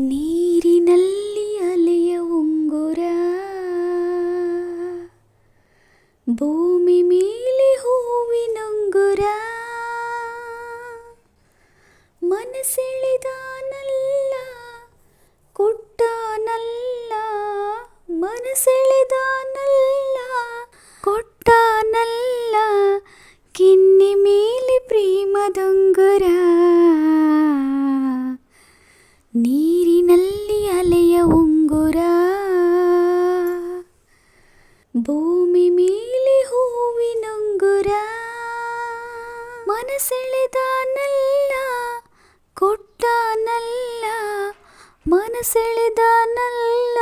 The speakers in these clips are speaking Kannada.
ನೀರಿನಲ್ಲಿ ಅಲೆಯ ಉಂಗುರ ಭೂಮಿ ಮೇಲೆ ಹೂವಿನೊಂಗುರ ಮನಸೆಳೆದಾನಲ್ಲ ಕೊಟ್ಟಾನಲ್ಲ ಮನಸೆಳೆದಾನಲ್ಲ ಕೊಟ್ಟಾನಲ್ಲ ಕಿನ್ನಿ ಮೇಲೆ ಪ್ರೇಮದೊಂಗುರ ಮನಸೆಳೆದಾನಲ್ಲ ಕೊಟ್ಟಾನಲ್ಲ. ಮನಸೆಳೆದಾನಲ್ಲ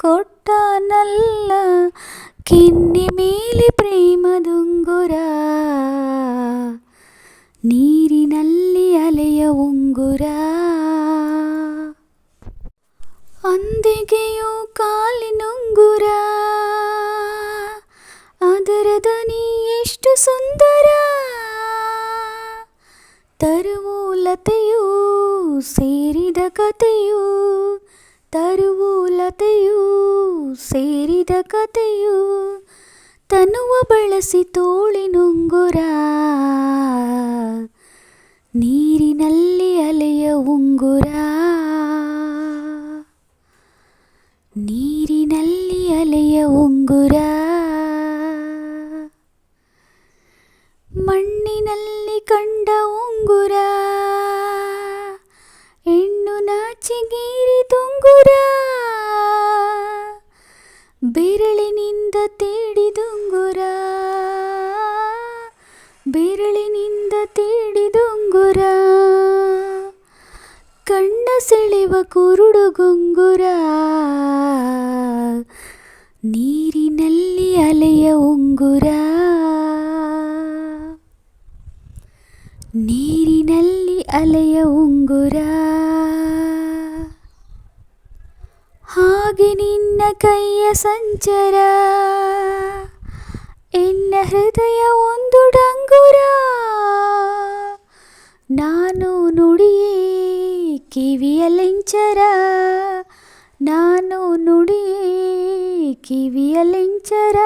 ಕೊಟ್ಟಾನಲ್ಲ. ಕಿನ್ನಿ ಮೇಲೆ ಪ್ರೇಮದುಂಗುರ. ನೀರಿನಲ್ಲಿ ಅಲೆಯ ಉಂಗುರ. ಅಂದಿಗೆಯೂ ಕಾಲಿನುಂಗುರ. ತರುವು ಲತೆಯೂ ಸೇರಿದ ಕಥೆಯೂ ತರುವು ಲತೆಯೂ ಸೇರಿದ ಕಥೆಯೂ, ತನುವ ಬಳಸಿ ತೋಳಿನುಂಗುರ ನೀರಿನಲ್ಲಿ ಅಲೆಯ ಉಂಗುರ. ನೀರಿನಲ್ಲಿ ಅಲೆಯ ಉಂಗುರ. ಕಂಡ ಉಂಗುರ. ಹೆಣ್ಣು ನಾಚಿಗೀರಿ ತುಂಗುರ. ಬೆರಳಿನಿಂದ ತೇಡಿದುಂಗುರ ಬೆರಳಿನಿಂದ ತೇಡಿದುಂಗುರ ಕಣ್ಣ ಸೆಳೆವ ಕುರುಡುಗುಂಗುರ ನೀರಿನಲ್ಲಿ ಅಲೆಯ ಉಂಗುರ. ನೀರಿನಲ್ಲಿ ಅಲೆಯ ಉಂಗುರ. ಹಾಗೆ ನಿನ್ನ ಕೈಯ ಸಂಚರ. ಎನ್ನ ಹೃದಯ ಒಂದು ಡಂಗುರ. ನಾನು ನುಡಿಯೇ ಕಿವಿಯಲೆಂಚರ ನಾನು ನುಡಿಯೇ ಕಿವಿಯಲೆಂಚರ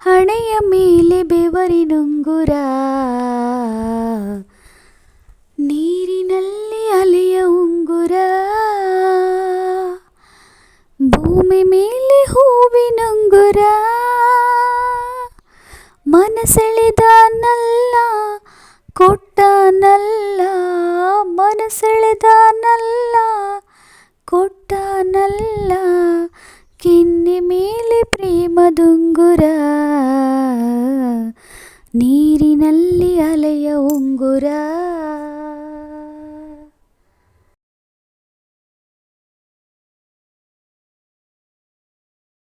ಹಣೆಯ ಮೇಲೆ ಬೆವರಿನುಂಗುರ. ನೀರಿನಲ್ಲಿ ಅಲೆಯ ಉಂಗುರ ಭೂಮಿ ಮೇಲೆ ಹೂವಿನುಂಗುರ ಮನಸೆಳೆದಾನಲ್ಲ ಕೊಟ್ಟ ನಲ್ಲ ಮನಸೆಳೆದ ನಲ್ಲ ಕೊಟ್ಟ ಪ್ರೇಮದುಂಗುರ